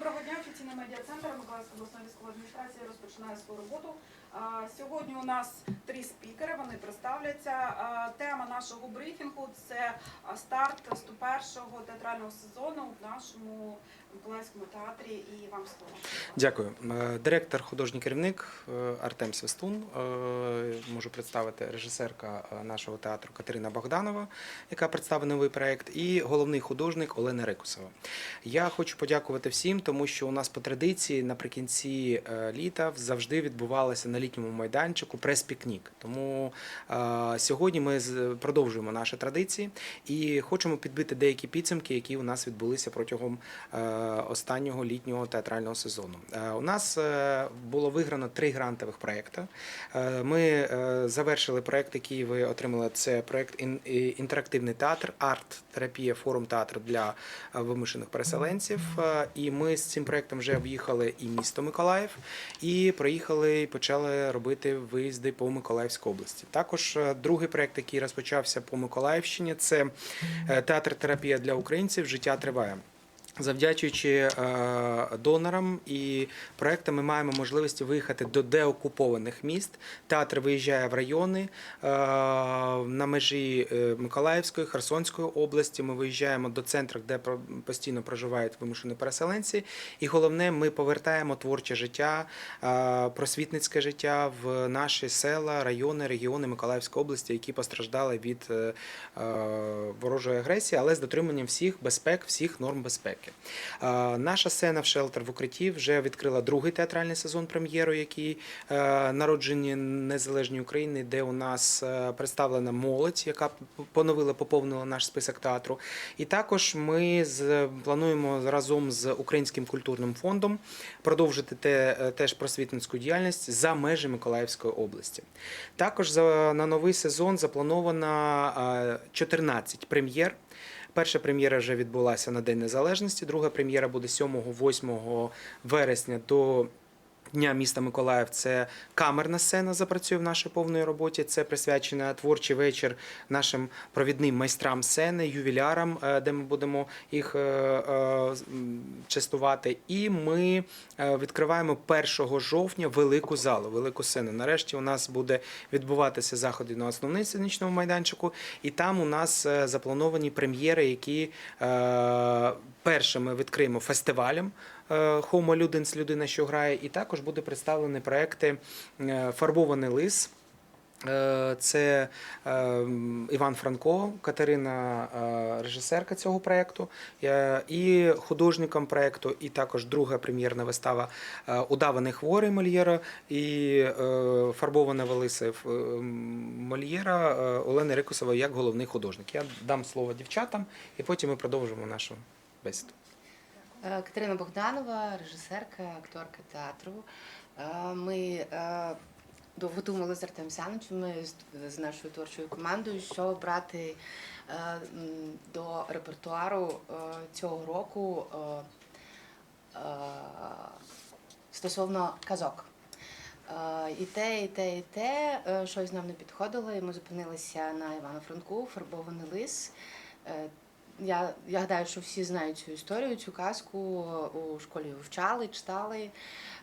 Доброго дня, офіційний медіа-центр Миколаївської обласної військової адміністрації розпочинає свою роботу. Сьогодні у нас три спікери, вони представляться. Тема нашого брифінгу це старт 101-го театрального сезону в нашому Миколаївському театрі. І вам слово. Дякую. Е, Директор, художній керівник е, Артем Свистун. Е, Можу представити режисерка нашого театру Катерина Богданова, яка представила новий проект, і головний художник Олена Рикусова. Я хочу подякувати всім, тому що у нас по традиції наприкінці літа завжди відбувалося на літньому майданчику прес-пікнік. Тому сьогодні ми продовжуємо наші традиції і хочемо підбити деякі підсумки, які у нас відбулися протягом е, останнього літнього театрального сезону. Е, У нас е, було виграно три грантових проекти. Ми завершили проект, який ви отримали. Це проект «Ін- інтерактивний театр, арт-терапія, форум театру для вимушених переселенців. І ми з цим проектом вже в'їхали і місто Миколаїв, і проїхали і почали робити виїзди по Миколаївській області. Також е, другий проект, який розпочався по Миколаївщині, це е, театр терапія для українців Життя триває. Завдячуючи е, донорам і проектам, ми маємо можливість виїхати до деокупованих міст. Театр виїжджає в райони е, на межі е, Миколаївської, Херсонської області. Ми виїжджаємо до центрів, де постійно проживають вимушені переселенці. І головне, ми повертаємо творче життя, просвітницьке життя в наші села, райони, регіони Миколаївської області, які постраждали від ворожої агресії, але з дотриманням всіх безпек, всіх норм безпеки. Е, Наша сцена в шелтер в укритті вже відкрила другий театральний сезон прем'єру, який е, народжені незалежній України, де у нас е, представлена молодь, яка поновила, поповнила наш список театру. І також ми плануємо разом з Українським культурним фондом продовжити те, теж просвітницьку діяльність за межі Миколаївської області. Також на новий сезон заплановано е, 14 прем'єр. Перша прем'єра вже відбулася на День Незалежності, друга прем'єра буде 7-8 вересня до Дня міста Миколаїв. Це камерна сцена запрацює в нашій повній роботі. Це присвячена творчий вечір нашим провідним майстрам сцени, ювілярам, е, де ми будемо їх е, е, частувати. І ми відкриваємо 1 жовтня велику залу, велику сцену. Нарешті у нас буде відбуватися заходи на основному сценічному майданчику, і там у нас заплановані прем'єри, які е, перше ми відкриємо фестивалем. Е, Homo Ludens, людина, що грає, і також буде представлені проекти е, Фарбований лис. Е, Це Іван Франко, Катерина, режисерка цього проєкту, і художником проєкту, і також друга прем'єрна вистава Удаваний хворий Мольєра і е, Фарбована Велиса Мольєра Олени Рикусової як головний художник. Я дам слово дівчатам, і потім ми продовжимо нашу бесіду. Е, Катерина Богданова, режисерка, акторка театру. Е, Ми е, довго думали з Артем Сяновичем, ми з- нашою творчою командою, що брати е, до репертуару е, цього року е, е, стосовно казок. Е, І те, і те, і те е, щось нам не підходило, і ми зупинилися на Івана Франку, фарбований лис. Я, я гадаю, що всі знають цю історію, цю казку у школі вивчали, читали.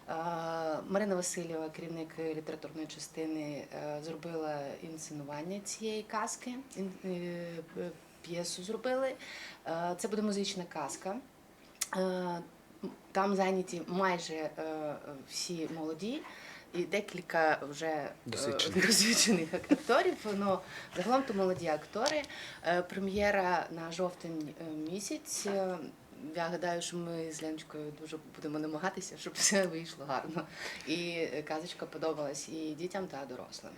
Е, Марина Васильєва, керівник літературної частини, е, зробила інсценування цієї казки, е, п'єсу зробили. Це буде музична казка. Там зайняті майже всі молоді. І декілька вже е, Досвідчених. досвідчених акторів. Ну загалом то молоді актори. Е, Прем'єра на жовтень е, місяць. Я гадаю, що ми з Леночкою дуже будемо намагатися, щоб все вийшло гарно. І казочка подобалась і дітям та дорослим.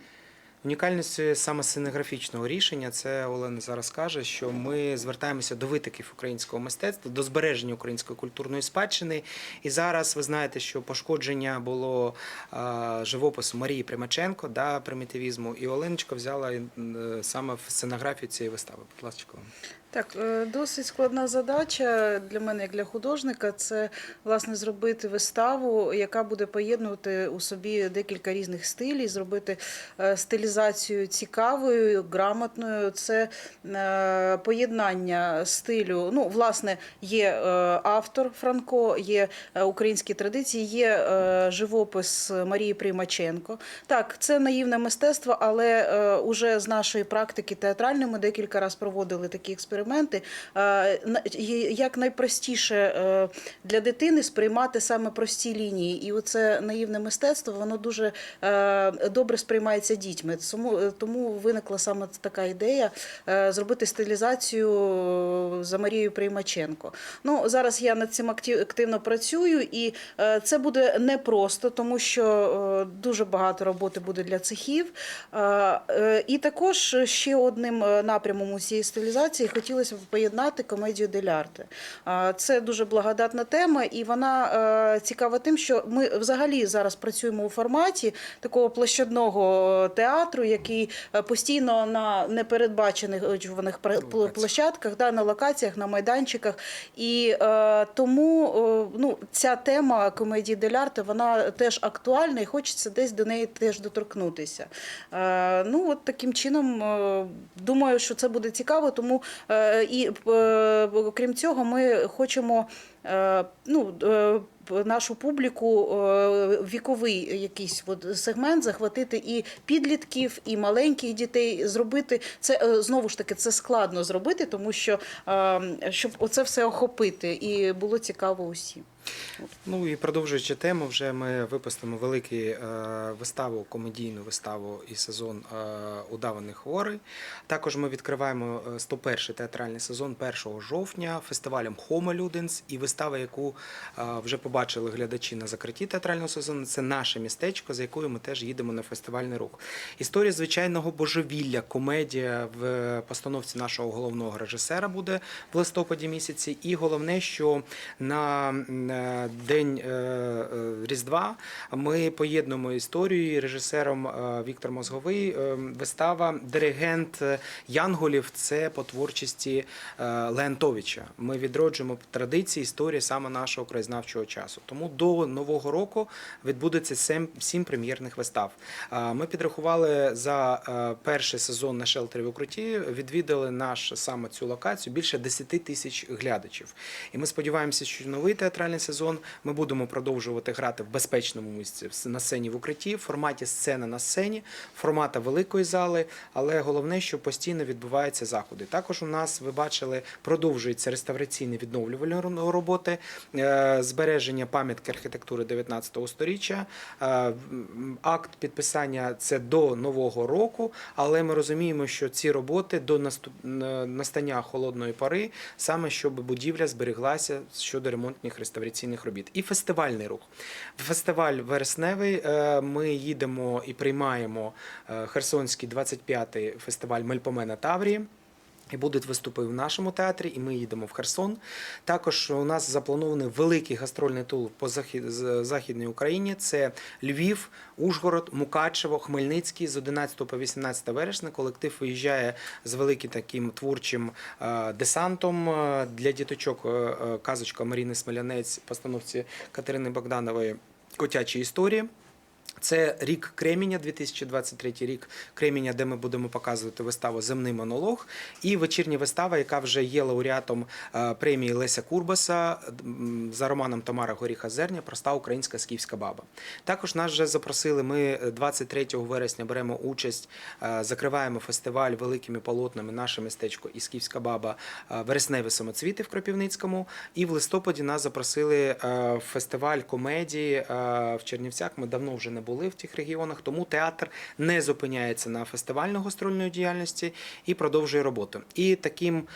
Унікальністю саме сценографічного рішення це Олена зараз каже, що ми звертаємося до витоків українського мистецтва, до збереження української культурної спадщини. І зараз ви знаєте, що пошкодження було живопису Марії Примаченко, да, примітивізму, і Оленочка взяла е, саме в сценографію цієї вистави. Будь ласка. Так, е, досить складна задача для мене, як для художника, це власне зробити виставу, яка буде поєднувати у собі декілька різних стилів, зробити е, стилізацію цікавою, грамотною. Це е, поєднання стилю. Ну, власне, є автор Франко, є українські традиції, є живопис Марії Примаченко. Так, це наївне мистецтво, але уже з нашої практики театральної ми декілька разів проводили такі експерименти. Е, є- як найпростіше е, для дитини сприймати саме прості лінії. І оце наївне мистецтво, воно дуже е, добре сприймається дітьми. Тому, е, виникла саме така ідея зробити стилізацію за Марією Приймаченко. Ну, зараз я над цим активно працюю, і це буде непросто, тому що дуже багато роботи буде для цехів. І також ще одним напрямом у цієї стилізації хотілося б поєднати комедію. А, Це дуже благодатна тема, і вона е, цікава тим, що ми взагалі зараз працюємо у форматі такого площадного театру, який е, постійно на непередбачених площадках, да, на локаціях, на майданчиках. І е, тому е, ну, ця тема комедії дель арте, вона теж актуальна і хочеться десь до неї теж доторкнутися. Е, ну, от таким чином, е, думаю, що це буде цікаво, тому е, і е, крім цього, ми хочемо. е, Ну, е, нашу публіку віковий якийсь от сегмент захватити і підлітків, і маленьких дітей зробити це знову ж таки це складно зробити, тому що щоб оце все охопити і було цікаво усім. Ну і продовжуючи тему, вже ми випустимо велику е, виставу, комедійну виставу і сезон е, удаваних хворий. Також ми відкриваємо е, 101-й театральний сезон 1 жовтня фестивалем Homo Ludens і вистава, яку вже побачили глядачі на закритті театрального сезону. Це наше містечко, за якою ми теж їдемо на фестивальний рух. Історія звичайного божевілля, комедія в постановці нашого головного режисера буде в листопаді місяці. І головне, що на день е, е, Різдва ми поєднуємо історію режисером е, Віктор Мозговий. е, Вистава Диригент е, Янголів. Це по творчості е, Леонтовича. Ми відроджуємо традиції історії саме нашого краєзнавчого часу. Тому до нового року відбудеться сім прем'єрних вистав. Ми підрахували за е, перший сезон на шелтері в укрутті, відвідали наш саме цю локацію більше 10 тисяч глядачів. І ми сподіваємося, що новий театральний сезон ми будемо продовжувати грати в безпечному місці на сцені в укритті, в форматі сцена на сцені, формата великої зали. Але головне, що постійно відбуваються заходи. Також у нас ви бачили, продовжується реставраційні відновлювальні роботи, е, збереження пам'ятки архітектури 19 століття. Е, Акт підписання це до нового року, але ми розуміємо, що ці роботи до настання холодної пори, саме щоб будівля збереглася щодо ремонтних реставраційних робіт. І фестивальний рух. Фестиваль вересневий. е, Ми їдемо і приймаємо е, Херсонський 25-й фестиваль Мельпомена Таврії. І будуть виступи в нашому театрі, і ми їдемо в Херсон. Також у нас запланований великий гастрольний тур по захід, Західній Україні. Це Львів, Ужгород, Мукачево, Хмельницький з 11 по 18 вересня. Колектив виїжджає з великим таким творчим е, десантом е, для діточок. е, Казочка Маріни Смелянець, постановці Катерини Богданової Котячі історії. Це рік Креміня, 2023 рік Креміня, де ми будемо показувати виставу Земний монолог і вечірня вистава, яка вже є лауреатом е, премії Леся Курбаса за романом Тамара Горіха Зерня Проста українська скіфська баба. Також нас вже запросили. Ми 23 вересня беремо участь, е, закриваємо фестиваль великими полотнами наше містечко і скіфська баба е, вересневі самоцвіти в Кропівницькому. І в листопаді нас запросили е, в фестиваль комедії е, в Чернівцях. Ми давно вже не були в тих регіонах, тому театр не зупиняється на фестивально-гастрольної діяльності і продовжує роботу. І таким.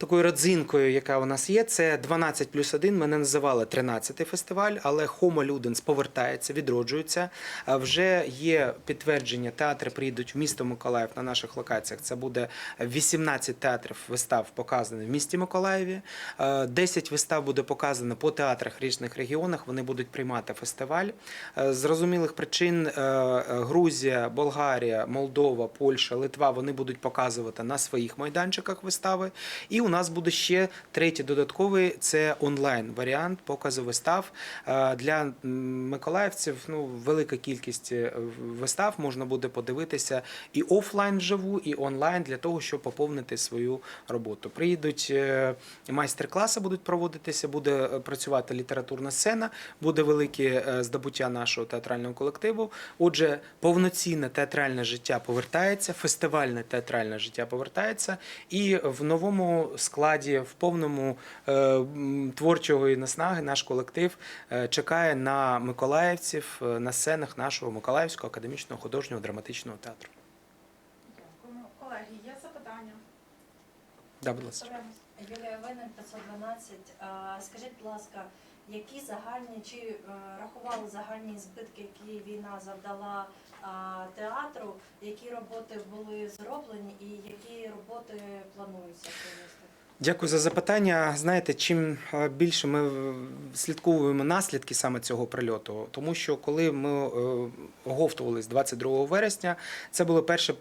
Такою родзинкою, яка у нас є, це 12 плюс 1. Ми не називали 13-й фестиваль, але Homo Ludens повертається, відроджується. Вже є підтвердження, театри приїдуть в місто Миколаїв на наших локаціях. Це буде 18 театрів вистав показаних в місті Миколаєві. Е, 10 вистав буде показано по театрах різних регіонах. Вони будуть приймати фестиваль. Е, зрозумілих причин е, е, Грузія, Болгарія, Молдова, Польща, Литва вони будуть показувати на своїх майданчиках вистави. І у нас буде ще третій додатковий це онлайн варіант показу вистав Е, для миколаївців. Ну велика кількість е, вистав можна буде подивитися і офлайн вживу, і онлайн для того, щоб поповнити свою роботу. Приїдуть е, майстер-класи, будуть проводитися, буде працювати літературна сцена, буде велике здобуття нашого театрального колективу. Отже, повноцінне театральне життя повертається, фестивальне театральне життя повертається, і в новому складі, в повному е, творчої наснаги, наш колектив е, чекає на миколаївців е, на сценах нашого Миколаївського академічного художнього драматичного театру. Дякуємо. Колеги, є запитання? Да, будь ласка. Юлія Винен, 512. А, Скажіть, будь ласка, які загальні чи е, рахували загальні збитки, які війна завдала театру? Які роботи були зроблені і які роботи плануються провести? Дякую за запитання. Знаєте, чим е, більше ми слідкуємо наслідки саме цього прильоту, тому що коли ми е, оговтувались 22 вересня, це було перше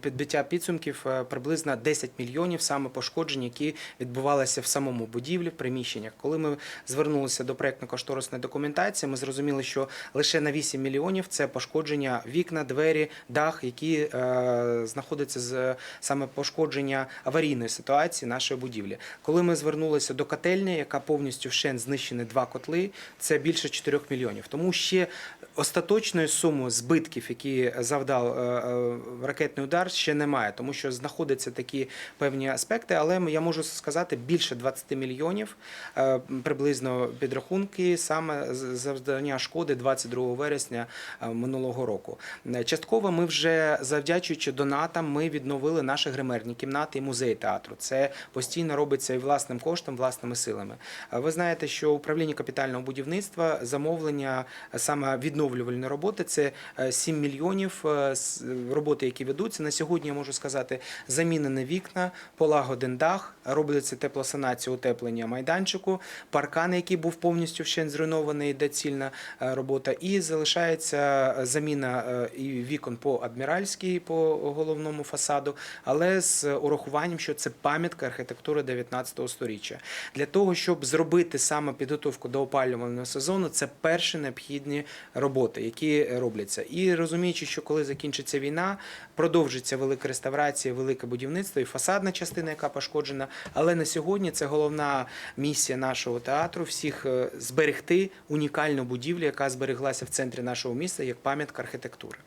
підбиття підсумків е, приблизно 10 мільйонів саме пошкоджень, які відбувалися в самому будівлі, в приміщеннях. Коли ми звернулися до проєктно-кошторисної документації, ми зрозуміли, що лише на 8 мільйонів це пошкодження вікна, двері, дах, які знаходяться з саме пошкодження аварійної ситуації нашої будівлі. Коли ми звернулися до котельні, яка повністю вщент знищені два котли, це більше 4 мільйонів. Тому ще остаточної суми збитків, які завдав е, е, ракетний удар, ще немає, тому що знаходяться такі певні аспекти. Але я можу сказати більше 20 мільйонів е, приблизно підрахунки саме завдання шкоди 22 вересня минулого року. Частково ми вже завдячуючи донатам, ми відновили наші гримерні кімнати і музей театру. Це постійно робиться і власним коштом, власними силами. Е, Ви знаєте, що управління капітального будівництва замовлення е, саме відновлювальної роботи це е, 7 мільйонів е, роботи, які ведуться. На сьогодні я можу сказати, замінені вікна, полагоден дах, робиться теплосанація, утеплення майданчику, паркан, який був повністю вщент зруйнований, йде цільна е, робота, і залишається е, заміна е, і вікон по адміральській, по головному фасаду, але з урахуванням, що це пам'ятка архітектури 19 століття. Для того, щоб зробити саме підготовку до опалювального сезону, це перші необхідні роботи, які робляться. І розуміючи, що коли закінчиться війна, продовжиться велика реставрація, велике будівництво і фасадна частина, яка пошкоджена. Але на сьогодні це головна місія нашого театру всіх е, зберегти унікальну будівлю, яка збереглася в центрі нашого міста як пам'ятка архітектури.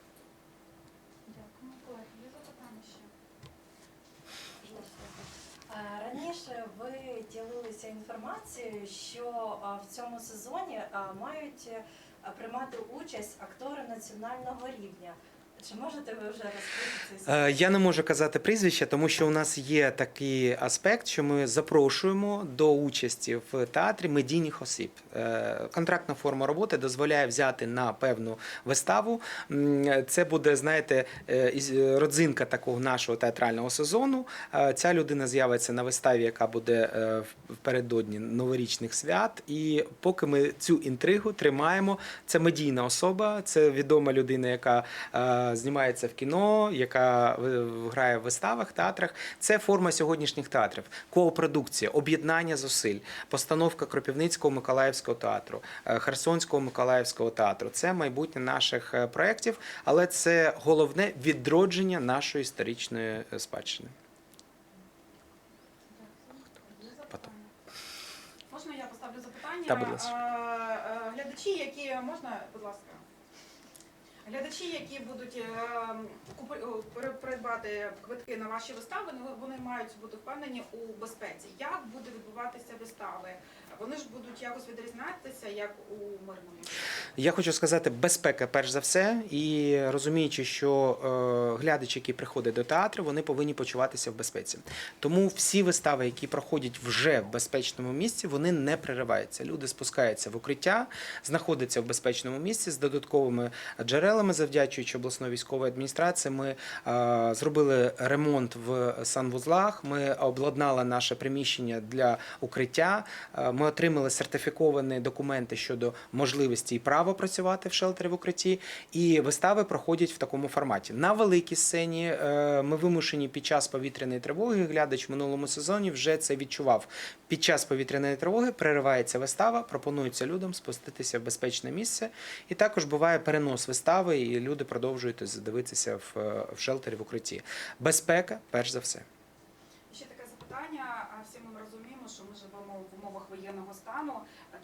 Дякуємо. Колеги, є запитання ще? А, Раніше ви ділилися інформацією, що а, в цьому сезоні мають е, приймати участь актори національного рівня. Чи можете ви вже розкрити Е, Я не можу казати прізвища, тому що у нас є такий аспект, що ми запрошуємо до участі в театрі медійних осіб. Е, Контрактна форма роботи дозволяє взяти на певну виставу. Це буде, знаєте, е, родзинка такого нашого театрального сезону. Ця людина з'явиться на виставі, яка буде впередодні новорічних свят. І поки ми цю інтригу тримаємо, це медійна особа, це відома людина, яка знімається в кіно, яка грає в виставах, театрах. Це форма сьогоднішніх театрів. Коопродукція, об'єднання зусиль, постановка Кропівницького Миколаївського театру, е, Херсонського Миколаївського театру. Це майбутнє наших е, проєктів, але це головне відродження нашої історичної е, спадщини. Можна я поставлю запитання? Та, будь ласка. Глядачі, які можна, будь ласка. Глядачі, які будуть е, придбати квитки на ваші вистави, ну, вони мають бути впевнені у безпеці. Як буде відбуватися вистави? Вони ж будуть якось відрізнятися, як у мирному. Я хочу сказати, безпека перш за все, і розуміючи, що е, глядачі, які приходять до театру, вони повинні почуватися в безпеці. Тому всі вистави, які проходять вже в безпечному місці, вони не перериваються. Люди спускаються в укриття, знаходяться в безпечному місці з додатковими джерелами. завдячуючи обласної військової адміністрації. Ми е, зробили ремонт в санвузлах. Ми обладнали наше приміщення для укриття. Е, Ми отримали сертифіковані документи щодо можливості і права працювати в шелтері в укритті. І вистави проходять в такому форматі. На великій сцені е, ми вимушені під час повітряної тривоги. Глядач в минулому сезоні вже це відчував. Під час повітряної тривоги переривається вистава, пропонується людям спуститися в безпечне місце. І також буває перенос вистави, і люди продовжують дивитися в, е, шелтері в укритті. Безпека, перш за все. Ще таке запитання. А Всі ми розуміємо, що ми живемо в умовах воєнного стану.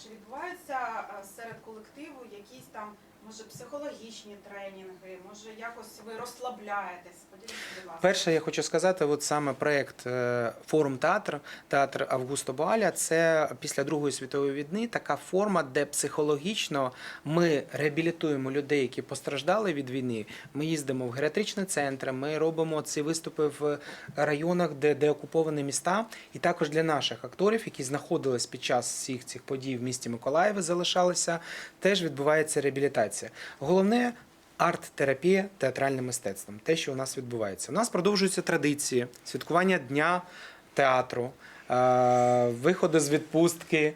Чи відбуваються серед колективу якісь там, може, психологічні тренінги, може, якось ви розслабляєтесь? Поділіться, будь ласка. Перше, я хочу сказати, от саме проект е, форум театр, театр Августо Боаля, це після Другої світової війни така форма, де психологічно ми реабілітуємо людей, які постраждали від війни. Ми їздимо в геріатричні центри, ми робимо ці виступи в районах, де, де окуповані міста. І також для наших акторів, які знаходились під час всіх цих подій в місті Миколаєві, залишалися, теж відбувається реабілітація. Головне арт-терапія театральним мистецтвом. Те, що у нас відбувається. У нас продовжуються традиції святкування дня театру. Виходи з відпустки,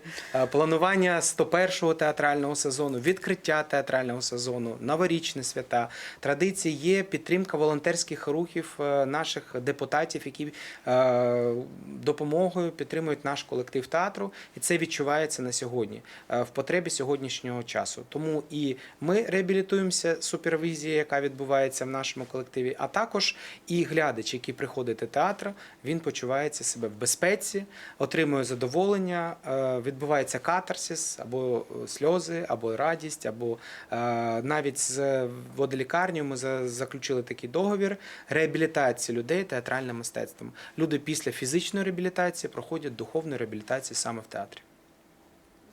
планування 101-го театрального сезону, відкриття театрального сезону, новорічні свята. Традиції є підтримка волонтерських рухів е, наших депутатів, які е, допомогою підтримують наш колектив театру, і це відчувається на сьогодні е, в потребі сьогоднішнього часу. Тому і ми реабілітуємося супервізія, яка відбувається в нашому колективі, а також і глядач, який приходить до театру, він почувається себе в безпеці, отримує задоволення, е, відбувається катарсис або е, сльози, або радість, або е, навіть з водолікарнею ми заключили такий договір реабілітації людей театральним мистецтвом. Люди після фізичної реабілітації проходять духовну реабілітацію саме в театрі.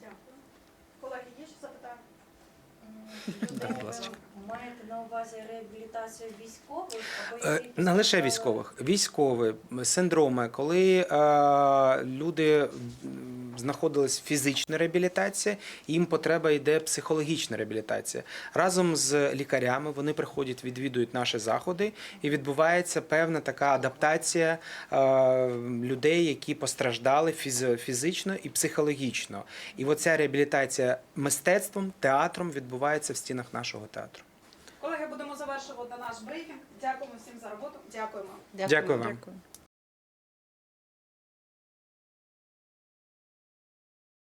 Дякую. Колеги, є ще запитання? Людей будь ласка. Увазі реабілітацію військових або Е, які Не лише військових, військові синдроми, коли е, люди знаходились в фізичній реабілітації, їм потреба йде психологічна реабілітація. Разом з лікарями вони приходять, відвідують наші заходи, і відбувається певна така адаптація е, людей, які постраждали фіз- фізично і психологічно. І оця реабілітація мистецтвом, театром відбувається в стінах нашого театру. Завершувати наш брифінг. Дякуємо всім за роботу. Дякуємо. Дякую вам. Дякую.